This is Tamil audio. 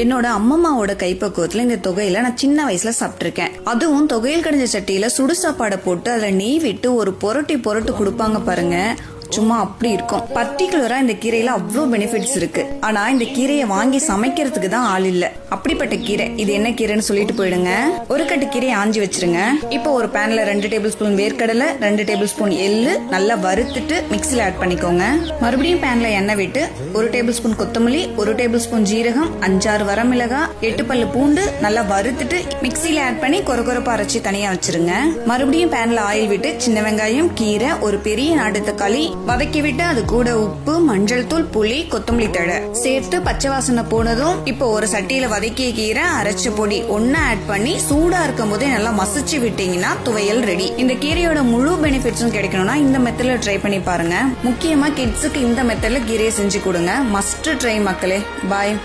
என்னோட அம்மம்மாவோட கைப்பக்குவத்துல இந்த தொகையில நான் சின்ன வயசுல சாப்பிட்டிருக்கேன். அதுவும் தொகையில் கடைஞ்ச சட்டியில சுடு சாப்பாடை போட்டு அதுல நெய் விட்டு ஒரு புரட்டி புரட்டு கொடுப்பாங்க பாருங்க. சும்மா அப்படி இருக்கும். பர்டிகுலரா இந்த கீரையில அவ்வளோ பெனிஃபிட்ஸ் இருக்கு. ஆனா இந்த கீரையை வாங்கி சமைக்கிறதுக்கு தான் ஆள் இல்ல. அப்படிப்பட்ட கீரை. இது என்ன கீரைன்னு சொல்லிட்டு போயிடுங்க. ஒரு கட்டு கீரையை ஆஞ்சி வச்சிருங்க. இப்போ ஒரு பேன்ல ரெண்டு டேபிள் ஸ்பூன் வேர்க்கடலை ரெண்டு டேபிள் ஸ்பூன் எள்ளு நல்லா வறுத்துட்டு மிக்சில ஆட் பண்ணிக்கோங்க. மறுபடியும் பேன்ல எண்ணெய் விட்டு ஒரு டேபிள் ஸ்பூன் கொத்தமல்லி ஒரு டேபிள் ஸ்பூன் ஜீரகம் அஞ்சாறு வரமிளகாய் எட்டு பல்லு பூண்டு நல்லா வறுத்துட்டு மிக்சில ஆட் பண்ணி கொர கொரப்பா அரைச்சி தனியா வச்சிருங்க. மறுபடியும் பேன்ல ஆயில் விட்டு சின்ன வெங்காயம் கீரை ஒரு பெரிய நாட்டு தக்காளி வதக்கி விட்டு அது கூட உப்பு மஞ்சள் தூள் புளி கொத்தமல்லி தழை. சேர்த்து பச்சை வாசனை போனதும் இப்போ ஒரு சட்டியில வதக்கிய கீரை அரைச்ச பொடி ஒன்னு ஆட் பண்ணி சூடா இருக்கும் போதே நல்லா மசிச்சு விட்டீங்கன்னா துவையல் ரெடி இந்த கீரையோட முழு பெனிஃபிட்ஸும் கிடைக்கணும்னா இந்த மெத்தட்ல ட்ரை பண்ணி பாருங்க. முக்கியமா கிட்ஸுக்கு இந்த மெத்தட்ல கீரையை செஞ்சு கொடுங்க. மஸ்ட் ட்ரை மக்களே. பாய்